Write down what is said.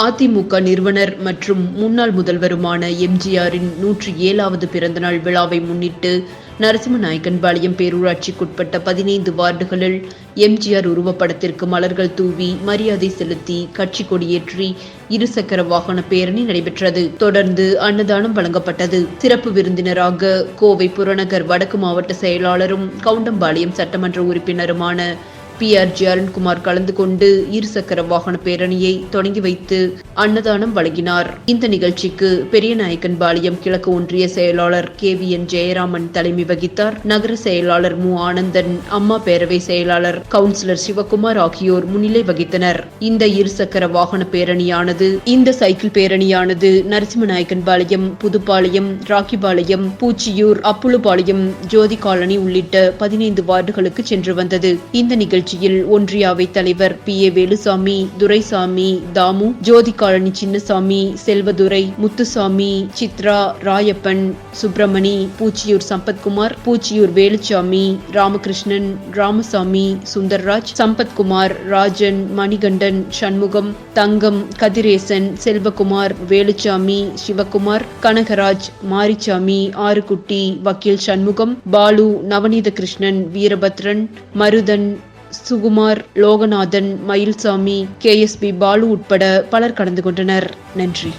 அதிமுக நிறுவனர் மற்றும் முன்னாள் முதல்வருமான எம்ஜிஆரின் நூற்றி ஏழாவது பிறந்தநாள் விழாவை முன்னிட்டு நரசிம்மநாயக்கன்பாளையம் பேரூராட்சிக்குட்பட்ட பதினைந்து வார்டுகளில் எம்ஜிஆர் உருவப்படத்திற்கு மலர்கள் தூவி மரியாதை செலுத்தி கட்சி கொடியேற்றி இருசக்கர வாகன பேரணி நடைபெற்றது. தொடர்ந்து அன்னதானம் வழங்கப்பட்டது. சிறப்பு விருந்தினராக கோவை புறநகர் வடக்கு மாவட்ட செயலாளரும் கவுண்டம்பாளையம் சட்டமன்ற உறுப்பினருமான பி ஆர் ஜி அருண்குமார் கலந்து கொண்டு இருசக்கர வாகன பேரணியை தொடங்கி வைத்து அன்னதானம் வழங்கினார். இந்த நிகழ்ச்சிக்கு பெரியநாயக்கன்பாளையம் கிழக்கு ஒன்றிய செயலாளர் கே வி என் ஜெயராமன் தலைமை வகித்தார். நகர செயலாளர் மு. ஆனந்தன் அம்மா பேரவை செயலாளர் கவுன்சிலர் சிவகுமார் ஆகியோர் முன்னிலை வகித்தனர். இந்த இருசக்கர வாகன பேரணியானது இந்த சைக்கிள் பேரணியானது நரசிம்மநாயக்கன்பாளையம் புதுப்பாளையம் ராக்கிபாளையம் பூச்சியூர் அப்புளுபாளையம் ஜோதி காலனி உள்ளிட்ட பதினைந்து வார்டுகளுக்கு சென்று வந்தது. இந்த நிகழ்ச்சி நிகழ்ச்சியில் ஒன்றிய அவைத் தலைவர் பி. ஏ. வேலுசாமி துரைசாமி தாமு ஜோதிகாலனி சின்னசாமி செல்வதுரை முத்துசாமி சித்ரா ராயப்பன் சுப்பிரமணி பூச்சியூர் சம்பத்குமார் பூச்சியூர் வேலுச்சாமி ராமகிருஷ்ணன் ராமசாமி சுந்தர்ராஜ் சம்பத்குமார் ராஜன் மணிகண்டன் சண்முகம் தங்கம் கதிரேசன் செல்வகுமார் வேலுச்சாமி சிவகுமார் கனகராஜ் மாரிச்சாமி ஆறுகுட்டி வக்கீல் Shanmugam Balu Navaneetha Krishnan Veerabathran Maruthan Sukumar Loganathan Mayilsamy K S P Balu உட்பட பலர் கலந்து கொண்டனர். நன்றி.